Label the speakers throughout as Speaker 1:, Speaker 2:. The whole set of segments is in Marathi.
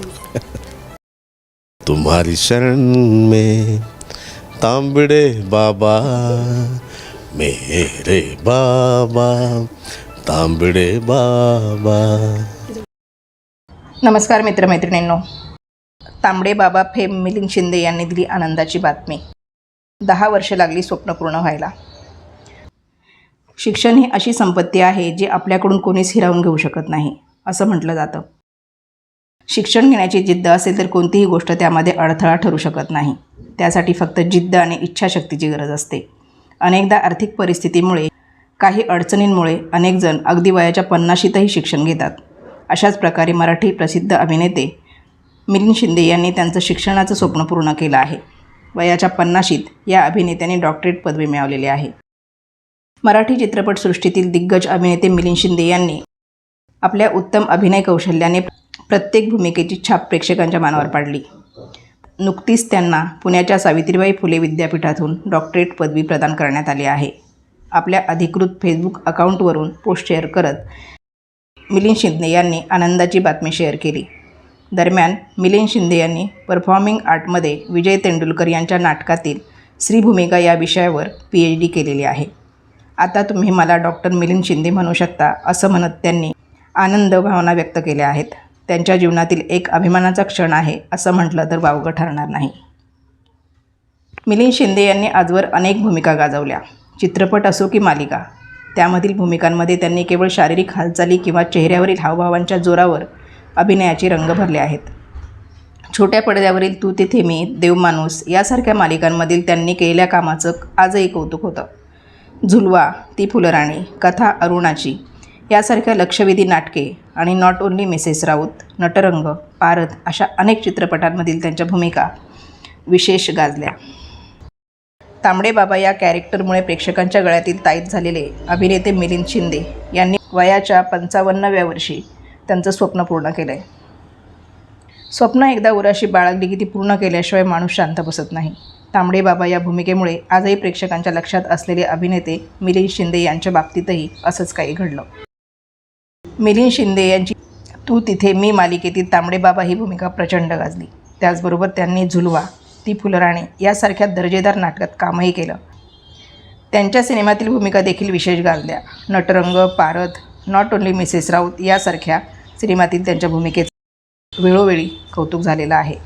Speaker 1: तुम्हारी शरण में तांबड़े बाबा मेरे बाबा तांबड़े बाबा।
Speaker 2: नमस्कार मित्रमैत्रिणींनो. तांबडे बाबा फेम मिलिंद शिंदे यांनी दिली आनंदाची बातमी. दहा वर्ष लागली स्वप्न पूर्ण व्हायला. शिक्षण ही अशी संपत्ती आहे जी आपल्याकडून कोणीच हिरावून घेऊ शकत नाही असं म्हटलं जातं. शिक्षण घेण्याची जिद्द असेल तर कोणतीही गोष्ट त्यामध्ये अडथळा ठरू शकत नाही. त्यासाठी फक्त जिद्द आणि इच्छाशक्तीची गरज असते. अनेकदा आर्थिक परिस्थितीमुळे काही अडचणींमुळे अनेकजण अगदी वयाच्या पन्नाशीतही शिक्षण घेतात. अशाच प्रकारे मराठी प्रसिद्ध अभिनेते मिलिंद शिंदे यांनी त्यांचं शिक्षणाचं स्वप्न पूर्ण केलं आहे. वयाच्या पन्नाशीत या अभिनेत्याने डॉक्टरेट पदवी मिळवलेली आहे. मराठी चित्रपटसृष्टीतील दिग्गज अभिनेते मिलिंद शिंदे यांनी आपल्या उत्तम अभिनय कौशल्याने प्रत्येक भूमिकेची छाप प्रेक्षकांच्या मनावर पाडली. नुकतीच त्यांना पुण्याच्या सावित्रीबाई फुले विद्यापीठातून डॉक्टरेट पदवी प्रदान करण्यात आली आहे. आपल्या अधिकृत फेसबुक अकाउंटवरून पोस्ट शेअर करत मिलिंद शिंदे यांनी आनंदाची बातमी शेअर केली. दरम्यान मिलिंद शिंदे यांनी परफॉर्मिंग आर्टमध्ये विजय तेंडुलकर यांच्या नाटकातील स्त्री भूमिका या विषयावर पी एच डी केलेली आहे. आता तुम्ही मला डॉक्टर मिलिंद शिंदे म्हणू शकता असं म्हणत त्यांनी आनंद भावना व्यक्त केल्या आहेत. त्यांच्या जीवनातील एक अभिमानाचा क्षण आहे असं म्हटलं तर वावगं ठरणार नाही. मिलिंद शिंदे यांनी आजवर अनेक भूमिका गाजवल्या. चित्रपट असो की मालिका त्यामधील भूमिकांमध्ये त्यांनी केवळ शारीरिक हालचाली किंवा चेहऱ्यावरील हावभावांच्या जोरावर अभिनयाचे रंग भरले आहेत. छोट्या पडद्यावरील तू तिथे मी देवमाणूस यासारख्या मालिकांमधील त्यांनी केलेल्या कामाचं आजही कौतुक होतं. झुलवा ती फुलराणी कथा अरुणाची यासारख्या लक्षवेधी नाटके आणि not only Mrs Raut Natarang Paradh अशा अनेक चित्रपटांमधील त्यांच्या भूमिका विशेष गाजल्या. तांबडे बाबा या कॅरेक्टरमुळे प्रेक्षकांच्या गळ्यातील ताईत झालेले अभिनेते मिलिंद शिंदे यांनी वयाच्या पंचावन्नाव्या वर्षी त्यांचं स्वप्न पूर्ण केलं आहे स्वप्न एकदा उराशी बाळगली की ती पूर्ण केल्याशिवाय माणूस शांत बसत नाही. तांबडे बाबा या भूमिकेमुळे आजही प्रेक्षकांच्या लक्षात असलेले अभिनेते मिलिंद शिंदे यांच्या बाबतीतही असंच काही घडलं. मिलिंद शिंदे यांची तू तिथे मी मालिकेतील तांबडेबाबा ही भूमिका प्रचंड गाजली. त्याचबरोबर त्यांनी झुलवा ती फुलराणे यासारख्या दर्जेदार नाटकात कामही केलं. त्यांच्या सिनेमातील भूमिका देखील विशेष गाजल्या. नटरंग पारद नॉट ओन्ली मिसेस राऊत यासारख्या सिनेमातील त्यांच्या भूमिकेचं वेळोवेळी कौतुक झालेलं आहे.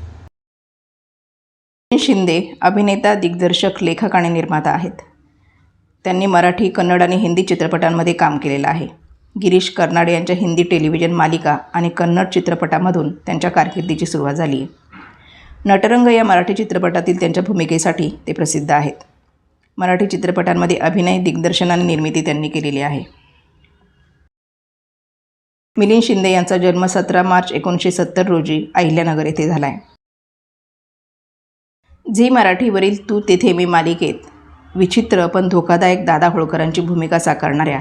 Speaker 2: शिंदे अभिनेता दिग्दर्शक लेखक आणि निर्माता आहेत. त्यांनी मराठी कन्नड आणि हिंदी चित्रपटांमध्ये काम केलेलं आहे. गिरीश कर्नाड यांच्या हिंदी टेलिव्हिजन मालिका आणि कन्नड चित्रपटामधून त्यांच्या कारकिर्दीची सुरुवात झाली. आहे नटरंग या मराठी चित्रपटातील त्यांच्या भूमिकेसाठी ते प्रसिद्ध आहेत. मराठी चित्रपटांमध्ये अभिनय दिग्दर्शन आणि निर्मिती त्यांनी केलेली आहे. मिलिंद शिंदे यांचा जन्म सतरा मार्च एकोणीसशे सत्तर रोजी अहिल्यानगर येथे झाला आहे झी मराठीवरील तू तेथे मी मालिकेत विचित्र पण धोकादायक दादा होळकरांची भूमिका साकारणाऱ्या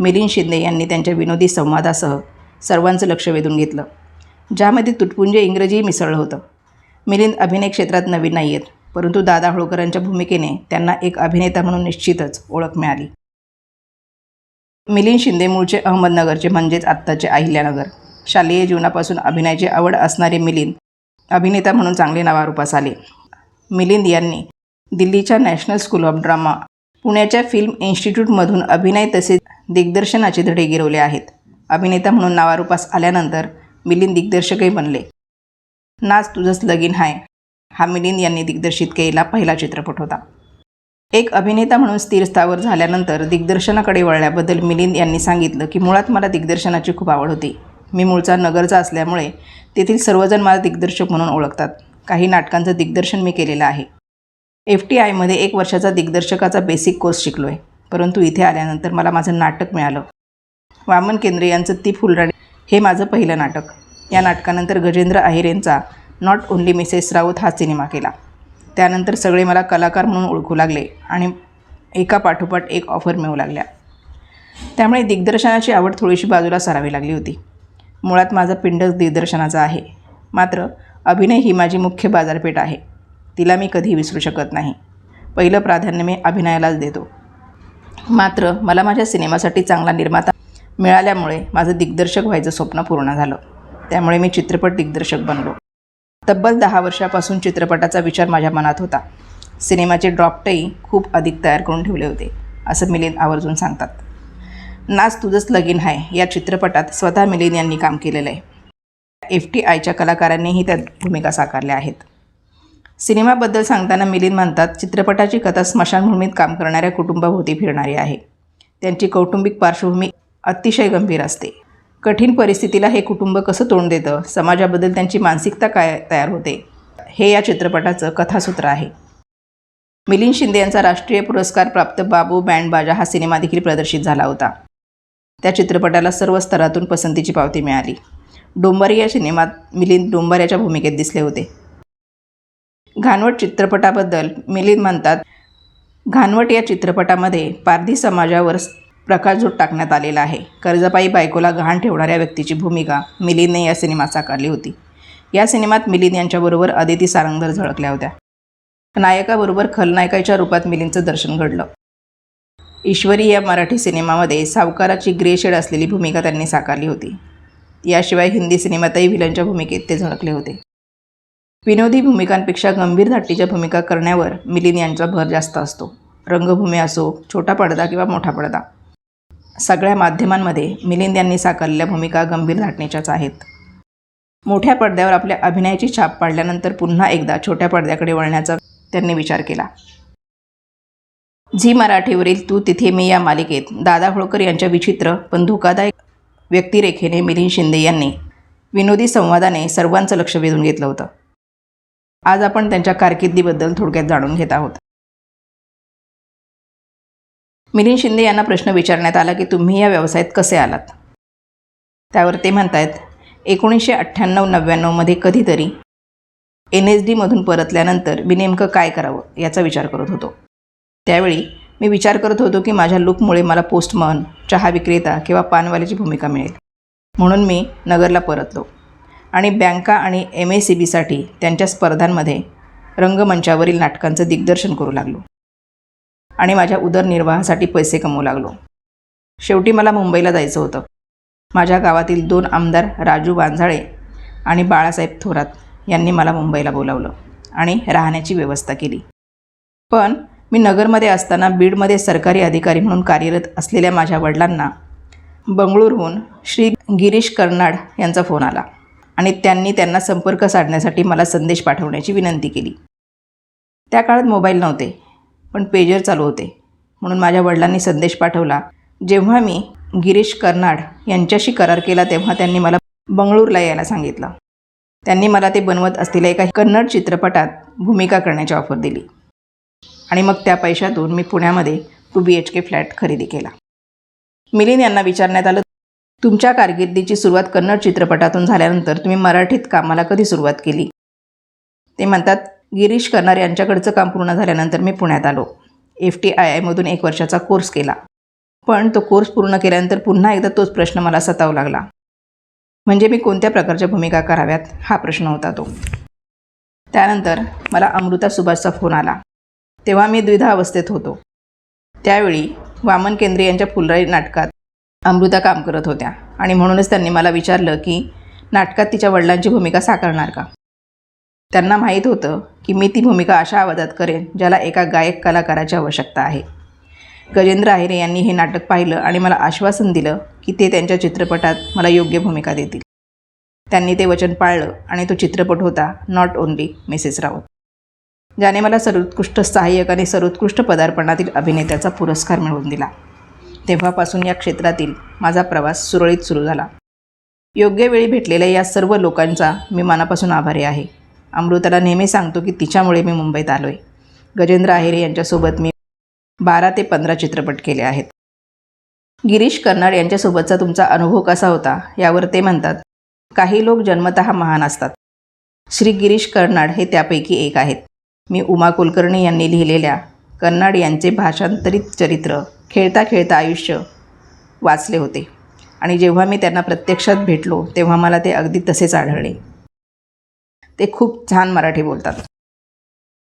Speaker 2: मिलिंद शिंदे यांनी त्यांच्या विनोदी संवादासह सर्वांचं लक्ष वेधून घेतलं ज्यामध्ये तुटपुंजे इंग्रजी मिसळलं होतं. मिलिंद अभिनय क्षेत्रात नवीन नाही आहेत परंतु दादा होळकरांच्या भूमिकेने त्यांना एक अभिनेता म्हणून निश्चितच ओळख मिळाली. मिलिंद शिंदे मूळचे अहमदनगरचे म्हणजेच आत्ताचे अहिल्यानगर. शालेय जीवनापासून अभिनयाची आवड असणारे मिलिंद अभिनेता म्हणून चांगले नावारूपास आले. मिलिंद यांनी दिल्लीच्या नॅशनल स्कूल ऑफ ड्रामा पुण्याच्या फिल्म इन्स्टिट्यूटमधून अभिनय तसेच दिग्दर्शनाचे धडे गिरवले आहेत. अभिनेता म्हणून नावारूपास आल्यानंतर मिलिंद दिग्दर्शकही बनले. नाच तुझंच लगीन हाय हा मिलिंद यांनी दिग्दर्शित केलेला पहिला चित्रपट होता. एक अभिनेता म्हणून स्थिर स्थावर झाल्यानंतर दिग्दर्शनाकडे वळल्याबद्दल मिलिंद यांनी सांगितलं की मुळात मला दिग्दर्शनाची खूप आवड होती. मी मूळचा नगरचा असल्यामुळे तेथील सर्वजण मला दिग्दर्शक म्हणून ओळखतात. काही नाटकांचं दिग्दर्शन मी केलेलं आहे. एफ टी आयमध्ये एक वर्षाचा दिग्दर्शकाचा बेसिक कोर्स शिकलो आहे परंतु इथे आल्यानंतर मला माझं नाटक मिळालं. वामन केंद्रे यांचं ती फुलराणी हे माझं पहिलं नाटक. या नाटकानंतर गजेंद्र अहिर यांचा नॉट ओन्ली मिसेस राऊत हा सिनेमा केला. त्यानंतर सगळे मला कलाकार म्हणून ओळखू लागले आणि एका पाठोपाठ एक ऑफर मिळू लागल्या. त्यामुळे दिग्दर्शनाची आवड थोडीशी बाजूला सारावी लागली होती. मुळात माझा पिंडच दिग्दर्शनाचा आहे. मात्र अभिनय ही माझी मुख्य बाजारपेठ आहे. तिला मी कधी विसरू शकत नाही. पहिलं प्राधान्य मी अभिनयालाच देतो. मात्र मला माझ्या सिनेमासाठी चांगला निर्माता मिळाल्यामुळे माझं दिग्दर्शक व्हायचं स्वप्न पूर्ण झालं. त्यामुळे मी चित्रपट दिग्दर्शक बनलो. तब्बल दहा वर्षापासून चित्रपटाचा विचार माझ्या मनात होता. सिनेमाचे ड्रॉप्टही खूप अधिक तयार करून ठेवले होते असं मिलिंद आवर्जून सांगतात. नाच तुझंच लगीन आहे या चित्रपटात स्वतः मिलिंद यांनी काम केलेलं आहे. एफ टी आयच्या कलाकारांनीही त्यात भूमिका साकारल्या आहेत. सिनेमाबद्दल सांगताना मिलिंद म्हणतात चित्रपटाची कथा स्मशानभूमीत काम करणाऱ्या कुटुंबाभोवती फिरणारी आहे. त्यांची कौटुंबिक पार्श्वभूमी अतिशय गंभीर असते. कठीण परिस्थितीला हे कुटुंब कसं तोंड देतं? समाजाबद्दल त्यांची मानसिकता काय तयार होते? हे या चित्रपटाचं कथासूत्र आहे. मिलिंद शिंदे यांचा राष्ट्रीय पुरस्कार प्राप्त बाबू बँड बाजा हा सिनेमा देखील प्रदर्शित झाला होता. त्या चित्रपटाला सर्व स्तरातून पसंतीची पावती मिळाली. डोंबारी या सिनेमात मिलिंद डोंबाऱ्याच्या भूमिकेत दिसले होते. घाणवट चित्रपटाबद्दल मिलिंद म्हणतात घाणवट या चित्रपटामध्ये पारधी समाजावर प्रकाशझोत टाकण्यात आलेला आहे. कर्जपाई बायकोला गहाण ठेवणाऱ्या व्यक्तीची भूमिका मिलिंदने या सिनेमात साकारली होती. या सिनेमात मिलिंद यांच्याबरोबर अदिती सारंगधर झळकल्या होत्या. नायकाबरोबर खलनायकाच्या रूपात मिलिंदचं दर्शन घडलं. ईश्वरी या मराठी सिनेमामध्ये सावकाराची ग्रे शेड असलेली भूमिका त्यांनी साकारली होती. याशिवाय हिंदी सिनेमातही व्हिलनच्या भूमिकेत ते झळकले होते. विनोदी भूमिकांपेक्षा गंभीर धाटीच्या भूमिका करण्यावर मिलिंद यांचा भर जास्त असतो. रंगभूमी असो छोटा पडदा किंवा मोठा पडदा. सगळ्या माध्यमांमध्ये मिलिंद यांनी साकारलेल्या भूमिका गंभीर धाटणीच्याच आहेत. मोठ्या पडद्यावर आपल्या अभिनयाची छाप पाडल्यानंतर पुन्हा एकदा छोट्या पडद्याकडे वळण्याचा त्यांनी विचार केला. झी मराठीवरील तू तिथे मी या मालिकेत दादा होळकर यांच्या विचित्र पण धोकादायक व्यक्तिरेखेने मिलिंद शिंदे यांनी विनोदी संवादाने सर्वांचं लक्ष वेधून घेतलं होतं. आज आपण त्यांच्या कारकिर्दीबद्दल थोडक्यात जाणून घेत आहोत. मिलिंद शिंदे यांना प्रश्न विचारण्यात आला की तुम्ही या व्यवसायात कसे आलात? त्यावर ते म्हणतायत एकोणीसशे अठ्ठ्याण्णव नव्याण्णवमध्ये कधीतरी एन एस डीमधून परतल्यानंतर मी नेमकं काय करावं याचा विचार करत होतो. त्यावेळी मी विचार करत होतो की माझ्या लुकमुळे मला पोस्टमन चहा विक्रेता किंवा पानवाल्याची भूमिका मिळेल. म्हणून मी नगरला परतलो. आणि बँका आणि एम ए सी बीसाठी त्यांच्या स्पर्धांमध्ये रंगमंचावरील नाटकांचं दिग्दर्शन करू लागलो. आणि माझ्या उदरनिर्वाहासाठी पैसे कमवू लागलो. शेवटी मला मुंबईला जायचं होतं. माझ्या गावातील दोन आमदार राजू वांझाळे आणि बाळासाहेब थोरात यांनी मला मुंबईला बोलावलं आणि राहण्याची व्यवस्था केली. पण मी नगरमध्ये असताना बीडमध्ये सरकारी अधिकारी म्हणून कार्यरत असलेल्या माझ्या वडिलांना बंगळुरूहून श्री गिरीश कर्नाड यांचा फोन आला. आणि त्यांनी त्यांना संपर्क साधण्यासाठी मला संदेश पाठवण्याची विनंती केली. त्या काळात मोबाईल नव्हते पण पेजर चालू होते. म्हणून माझ्या वडिलांनी संदेश पाठवला. जेव्हा मी गिरीश कर्नाड यांच्याशी करार केला तेव्हा त्यांनी मला बंगळूरला यायला सांगितलं. त्यांनी मला ते बनवत असलेल्या एका कन्नड चित्रपटात भूमिका करण्याची ऑफर दिली. आणि मग त्या पैशातून मी पुण्यामध्ये two B H K flat खरेदी केला. मिलिंद यांना विचारण्यात आलं तुमच्या कारकिर्दीची सुरुवात कन्नड चित्रपटातून झाल्यानंतर तुम्ही मराठीत कामाला कधी सुरुवात केली? ते म्हणतात गिरीश कर्नार यांच्याकडचं काम पूर्ण झाल्यानंतर मी पुण्यात आलो. एफ टी आय आयमधून एक वर्षाचा कोर्स केला. पण तो कोर्स पूर्ण केल्यानंतर पुन्हा एकदा तोच प्रश्न मला सतावू लागला. म्हणजे मी कोणत्या प्रकारच्या भूमिका कराव्यात? हा प्रश्न होता तो. त्यानंतर मला अमृता सुभाषचा फोन आला. तेव्हा मी द्विधा अवस्थेत होतो. त्यावेळी वामन केंद्रे यांच्या फुलराई नाटकात अमृता काम करत होत्या आणि म्हणूनच त्यांनी मला विचारलं की नाटकात तिच्या वडिलांची भूमिका साकारणार का? त्यांना माहीत होतं की मी ती भूमिका अशा आवाजात करेन ज्याला एका गायक कलाकाराची आवश्यकता आहे. गजेंद्र आहिरे यांनी हे नाटक पाहिलं आणि मला आश्वासन दिलं की ते त्यांच्या चित्रपटात मला योग्य भूमिका देतील. त्यांनी ते वचन पाळलं आणि तो चित्रपट होता नॉट ओन्ली मिसेस राऊत ज्याने मला सर्वोत्कृष्ट सहाय्यक आणि सर्वोत्कृष्ट पदार्पणातील अभिनेत्याचा पुरस्कार मिळवून दिला. तेव्हापासून या क्षेत्रातील माझा प्रवास सुरळीत सुरू झाला. योग्य वेळी भेटलेल्या या सर्व लोकांचा मी मनापासून आभारी आहे. अमृताला नेहमी सांगतो की तिच्यामुळे मी मुंबईत आलो आहे गजेंद्र आहेरे यांच्यासोबत मी बारा ते पंधरा चित्रपट केले आहेत. गिरीश कर्नाड यांच्यासोबतचा तुमचा अनुभव कसा होता यावर ते म्हणतात काही लोक जन्मत महान असतात. श्री गिरीश कर्नाड हे त्यापैकी एक आहेत. मी उमा कुलकर्णी यांनी लिहिलेल्या कर्नाड यांचे भाषांतरित चरित्र खेळता खेळता आयुष्य वाचले होते. आणि जेव्हा मी त्यांना प्रत्यक्षात भेटलो तेव्हा मला ते अगदी तसेच आढळले. ते खूप छान मराठी बोलतात.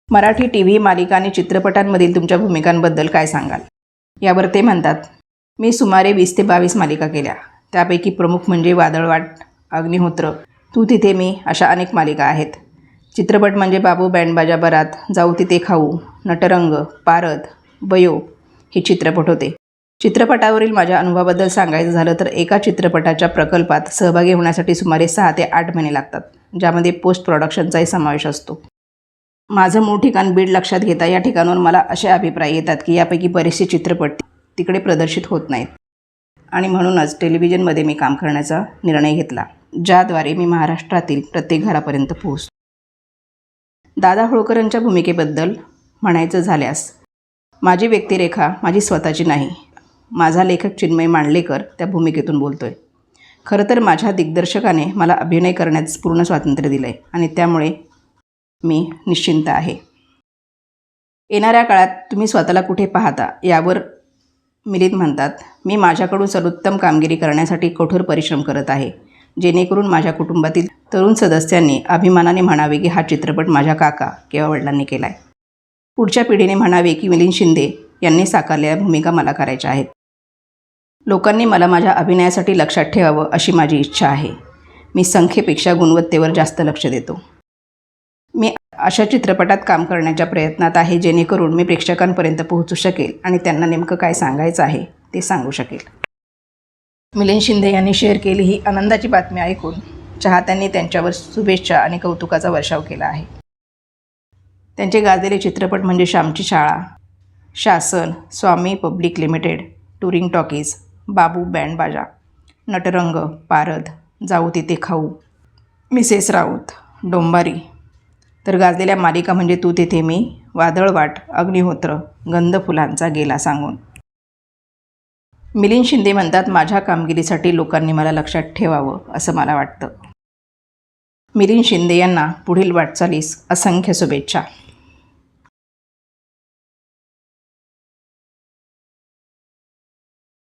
Speaker 2: मराठी टी व्ही मालिका आणि चित्रपटांमधील तुमच्या भूमिकांबद्दल काय सांगाल? यावर ते म्हणतात मी सुमारे वीस ते बावीस मालिका केल्या. त्यापैकी प्रमुख म्हणजे वादळवाट अग्निहोत्र तू तिथे मी अशा अनेक मालिका आहेत. चित्रपट म्हणजे बाबू बँडबाजा बरात जाऊ तिथे खाऊ नटरंग पारद बयो हे चित्रपट होते. चित्रपटावरील माझ्या अनुभवाबद्दल सांगायचं झालं तर एका चित्रपटाच्या प्रकल्पात सहभागी होण्यासाठी सुमारे सहा ते आठ महिने लागतात ज्यामध्ये पोस्ट प्रॉडक्शनचाही समावेश असतो. माझं मूळ ठिकाण बीड लक्षात घेता या ठिकाणावर मला असे अभिप्राय येतात की यापैकी बरेचसे चित्रपट तिकडे प्रदर्शित होत नाहीत. आणि म्हणूनच टेलिव्हिजनमध्ये मी काम करण्याचा निर्णय घेतला ज्याद्वारे मी महाराष्ट्रातील प्रत्येक घरापर्यंत पोहोचतो. दादा होळकरांच्या भूमिकेबद्दल म्हणायचं झाल्यास माझी व्यक्तिरेखा माझी स्वतःची नाही. माझा लेखक चिन्मय मांडलेकर त्या भूमिकेतून बोलतोय. खरं तर माझ्या दिग्दर्शकाने मला अभिनय करण्याचं पूर्ण स्वातंत्र्य दिलं आहे आणि त्यामुळे मी निश्चिंत आहे. येणाऱ्या काळात तुम्ही स्वतःला कुठे पाहता यावर मिलित म्हणतात मी माझ्याकडून सर्वोत्तम कामगिरी करण्यासाठी कठोर परिश्रम करत आहे. जेणेकरून माझ्या कुटुंबातील तरुण सदस्यांनी अभिमानाने म्हणावे की हा चित्रपट माझ्या काका किंवा वडिलांनी केला आहे पुढच्या पिढीने म्हणावे की मिलिंद शिंदे यांनी साकारलेल्या भूमिका मला करायच्या आहेत. लोकांनी मला माझ्या अभिनयासाठी लक्षात ठेवावं अशी माझी इच्छा आहे. मी संख्येपेक्षा गुणवत्तेवर जास्त लक्ष देतो. मी अशा चित्रपटात काम करण्याच्या प्रयत्नात आहे जेणेकरून मी प्रेक्षकांपर्यंत पोहोचू शकेल आणि त्यांना नेमकं काय सांगायचं आहे ते सांगू शकेल. मिलिंद शिंदे यांनी शेअर केली ही आनंदाची बातमी ऐकून चाहत्यांनी त्यांच्यावर शुभेच्छा आणि कौतुकाचा वर्षाव केला आहे. त्यांचे गाजलेले चित्रपट म्हणजे श्यामची शाळा. Shasan Swami public limited touring talkies Babu band Baaja Natarang Paradh Jau Tithe Khau. Mrs Raut Dombari. तर गाजलेल्या मालिका म्हणजे तू तिथे मी वादळवाट अग्निहोत्र गंध फुलांचा गेला सांगून. मिलिंद शिंदे म्हणतात माझ्या कामगिरीसाठी लोकांनी मला लक्षात ठेवावं असं मला वाटतं. मिलिंद शिंदे यांना पुढील वाटचालीस असंख्य शुभेच्छा.